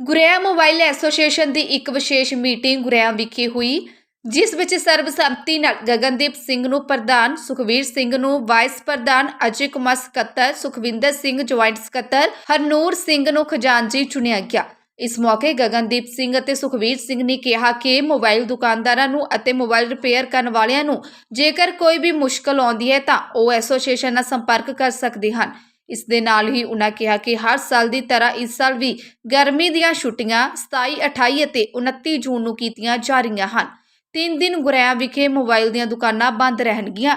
ਗੁਰੇਆ mobile association ਦੀ ਇੱਕ ਵਿਸ਼ੇਸ਼ meeting ਗੁਰੇਆ ਵਿਖੇ ਹੋਈ, ਜਿਸ ਵਿੱਚ ਸਰਬਸੰਮਤੀ ਨਾਲ ਗਗਨਦੀਪ ਸਿੰਘ ਨੂੰ ਪ੍ਰਧਾਨ, ਸੁਖਵੀਰ ਸਿੰਘ ਨੂੰ ਵਾਈਸ ਪ੍ਰਧਾਨ, ਅਜੇ ਕੁਮਾਰ ਸਕੱਤਰ, ਸੁਖਵਿੰਦਰ ਸਿੰਘ ਜੁਆਇੰਟ ਸਕੱਤਰ, ਹਰਨੂਰ ਸਿੰਘ ਨੂੰ ਖਜ਼ਾਨਜੀ ਚੁਣਿਆ ਗਿਆ। ਇਸ ਮੌਕੇ ਗਗਨਦੀਪ ਸਿੰਘ ਅਤੇ ਸੁਖਵੀਰ ਸਿੰਘ ਨੇ ਕਿਹਾ ਕਿ ਮੋਬਾਈਲ ਦੁਕਾਨਦਾਰਾਂ ਨੂੰ ਅਤੇ ਮੋਬਾਈਲ ਰਿਪੇਅਰ ਕਰਨ ਵਾਲਿਆਂ ਨੂੰ ਜੇਕਰ ਕੋਈ ਵੀ ਮੁਸ਼ਕਲ ਆਉਂਦੀ ਹੈ ਤਾਂ ਉਹ ਐਸੋਸੀਏਸ਼ਨ ਨਾਲ ਸੰਪਰਕ ਕਰ ਸਕਦੇ ਹਨ। ਇਸ ਦੇ ਨਾਲ ਹੀ ਉਹਨਾਂ ਕਿਹਾ ਕਿ ਹਰ ਸਾਲ ਦੀ ਤਰ੍ਹਾਂ ਇਸ ਸਾਲ ਵੀ ਗਰਮੀ ਦੀਆਂ ਛੁੱਟੀਆਂ 27 28 ਅਤੇ 29 ਜੂਨ ਨੂੰ ਕੀਤੀਆਂ ਜਾ ਰਹੀਆਂ ਹਨ। ਤਿੰਨ ਦਿਨ ਗੁਰੇਆ ਵਿਖੇ ਮੋਬਾਈਲ ਦੀਆਂ ਦੁਕਾਨਾਂ ਬੰਦ ਰਹਿਣਗੀਆਂ।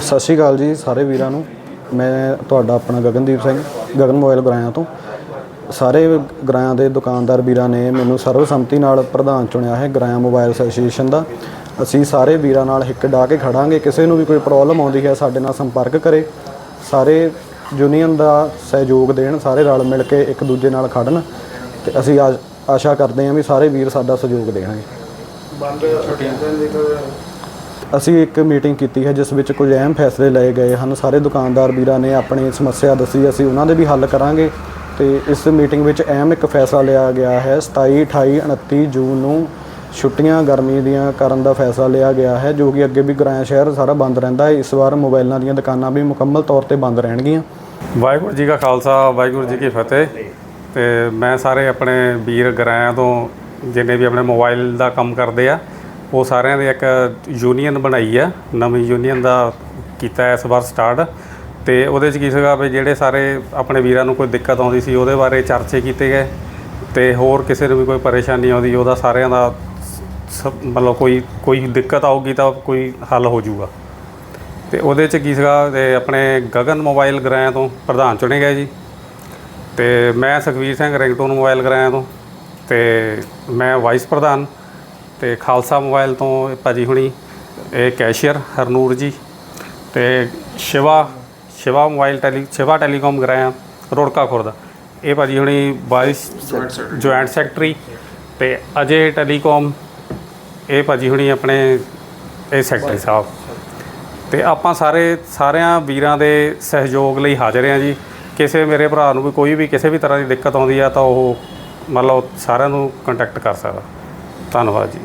ਸਤਿ ਸ਼੍ਰੀ ਅਕਾਲ ਜੀ ਸਾਰੇ ਵੀਰਾਂ ਨੂੰ। ਮੈਂ ਤੁਹਾਡਾ ਆਪਣਾ ਗਗਨਦੀਪ ਸਿੰਘ, ਗਗਨ ਮੋਬਾਈਲ ਗਰਾਇਆ ਤੋਂ। ਸਾਰੇ ਗਰਾਇਆ ਦੇ ਦੁਕਾਨਦਾਰ ਵੀਰਾਂ ਨੇ ਮੈਨੂੰ ਸਰਵਸੰਮਤੀ ਨਾਲ ਪ੍ਰਧਾਨ ਚੁਣਿਆ ਹੈ ਗਰਾਇਆ ਮੋਬਾਈਲ ਐਸੋਸੀਏਸ਼ਨ ਦਾ। ਅਸੀਂ ਸਾਰੇ ਵੀਰਾਂ ਨਾਲ ਹਿੱਕ ਡਾ ਕੇ ਖੜਾਂਗੇ। ਕਿਸੇ ਨੂੰ ਵੀ ਕੋਈ ਪ੍ਰੋਬਲਮ ਆਉਂਦੀ ਹੈ ਸਾਡੇ ਨਾਲ ਸੰਪਰਕ ਕਰੇ। ਸਾਰੇ ਯੂਨੀਅਨ ਦਾ ਸਹਿਯੋਗ ਦੇਣ ਸਾਰੇ ਰਲ ਮਿਲ ਕੇ ਇੱਕ ਦੂਜੇ ਨਾਲ ਖੜਨ ਤੇ ਅਸੀਂ ਆ- ਆਸ਼ਾ ਕਰਦੇ ਹਾਂ ਵੀ ਸਾਰੇ ਵੀਰ ਸਾਡਾ ਸਹਿਯੋਗ ਦੇਣਗੇ। ਅਸੀਂ ਇੱਕ ਮੀਟਿੰਗ ਕੀਤੀ ਹੈ ਜਿਸ ਵਿੱਚ ਕੁਝ ਅਹਿਮ ਫੈਸਲੇ ਲਏ ਗਏ ਹਨ। ਸਾਰੇ ਦੁਕਾਨਦਾਰ ਵੀਰਾਂ ਨੇ ਆਪਣੀ ਸਮੱਸਿਆ ਦੱਸੀ ਅਸੀਂ ਉਹਨਾਂ ਦੇ ਵੀ ਹੱਲ ਕਰਾਂਗੇ ਤੇ ਇਸ ਮੀਟਿੰਗ ਵਿੱਚ ਅਹਿਮ ਇੱਕ ਫੈਸਲਾ ਲਿਆ ਗਿਆ ਹੈ। 27 28 29 ਜੂਨ ਨੂੰ ਛੁੱਟੀਆਂ ਗਰਮੀ ਦੀਆਂ ਕਰਨ ਦਾ ਫੈਸਲਾ ਲਿਆ ਗਿਆ ਹੈ ਜੋ ਕਿ ਅੱਗੇ ਵੀ ਗਰਾਇਆ ਸ਼ਹਿਰ ਸਾਰਾ ਬੰਦ ਰਹਿੰਦਾ ਹੈ। ਇਸ ਵਾਰ ਮੋਬਾਈਲਾਂ ਦੀਆਂ ਦੁਕਾਨਾਂ ਵੀ ਮੁਕੰਮਲ ਤੌਰ ਤੇ ਬੰਦ ਰਹਿਣਗੀਆਂ। ਵਾਹਿਗੁਰੂ ਜੀ ਕਾ ਖਾਲਸਾ, ਵਾਹਿਗੁਰੂ ਜੀ ਕੀ ਫਤਿਹ। ਤੇ ਮੈਂ ਸਾਰੇ ਆਪਣੇ ਵੀਰ ਗਰਾਇਆਂ ਤੋਂ ਜਿੰਨੇ ਵੀ ਆਪਣੇ ਮੋਬਾਈਲ ਦਾ ਕੰਮ ਕਰਦੇ ਆ, ਉਹ ਸਾਰਿਆਂ ਦੀ ਇੱਕ ਯੂਨੀਅਨ ਬਣਾਈ ਆ। ਨਵੀਂ ਯੂਨੀਅਨ ਦਾ ਕੀਤਾ ਇਸ ਵਾਰ ਸਟਾਰਟ। ਤੇ ਉਹਦੇ 'ਚ ਕੀ ਸੀਗਾ ਵੀ ਜਿਹੜੇ ਸਾਰੇ ਆਪਣੇ ਵੀਰਾਂ ਨੂੰ ਕੋਈ ਦਿੱਕਤ ਆਉਂਦੀ ਸੀ, ਉਹਦੇ ਬਾਰੇ ਚਰਚੇ ਕੀਤੇ ਗਏ। ਤੇ ਹੋਰ ਕਿਸੇ ਨੂੰ ਵੀ ਕੋਈ ਪਰੇਸ਼ਾਨੀ ਆਉਂਦੀ, ਉਹਦਾ ਸਾਰਿਆਂ ਦਾ ਸਭ- ਮਤਲਬ ਕੋਈ ਕੋਈ ਦਿੱਕਤ ਆਊਗੀ ਤਾਂ ਕੋਈ ਹੱਲ ਹੋ ਜਾਊਗਾ। ਤੇ ਉਹਦੇ ਚ ਕੀ ਸੀਗਾ ਤੇ ਆਪਣੇ ਗਗਨ ਮੋਬਾਈਲ ਗਰਾਇਆ ਤੋਂ ਪ੍ਰਧਾਨ ਚੁਣੇ ਗਏ ਜੀ। ਤੇ ਮੈਂ ਸੁਖਵੀਰ ਸਿੰਘ ਰਿੰਗਟੋਨ ਮੋਬਾਈਲ ਗਰਾਇਆ ਤੋਂ ਤੇ ਮੈਂ ਵਾਈਸ ਪ੍ਰਧਾਨ ਤੇ ਖਾਲਸਾ ਮੋਬਾਈਲ ਤੋਂ ਇਹ ਭਾਜੀ ਹੁਣੀ, ਇਹ ਕੈਸ਼ੀਅਰ ਹਰਨੂਰ ਜੀ ਤੇ Shiva Shiva mobile tele, Shiva telecom Garaya Rorka Khurd ਇਹ ਭਾਜੀ ਹੁਣੀ ਵਾਈਸ ਜੁਆਇੰਟ ਸੈਕਟਰੀ ਤੇ ਅਜੇ ਟੈਲੀਕਾਮ, ਇਹ ਭਾਜੀ ਹੁਣੀ ਆਪਣੇ, ਇਹ ਸੈਕਟਰੀ ਸਾਹਿਬ। ਤੇ ਆਪਾਂ ਸਾਰੇ, ਸਾਰਿਆਂ ਵੀਰਾਂ ਦੇ ਸਹਿਯੋਗ ਲਈ ਹਾਜ਼ਰ ਹਾਂ ਜੀ। ਕਿਸੇ ਮੇਰੇ ਭਰਾ ਨੂੰ ਵੀ ਕੋਈ ਵੀ ਕਿਸੇ ਵੀ ਤਰ੍ਹਾਂ ਦੀ ਦਿੱਕਤ ਆਉਂਦੀ ਆ ਤਾਂ ਉਹ ਮੰਨ ਲਓ ਸਾਰਿਆਂ ਨੂੰ ਕੰਟੈਕਟ ਕਰ ਸਕਦਾ। ਧੰਨਵਾਦ ਜੀ।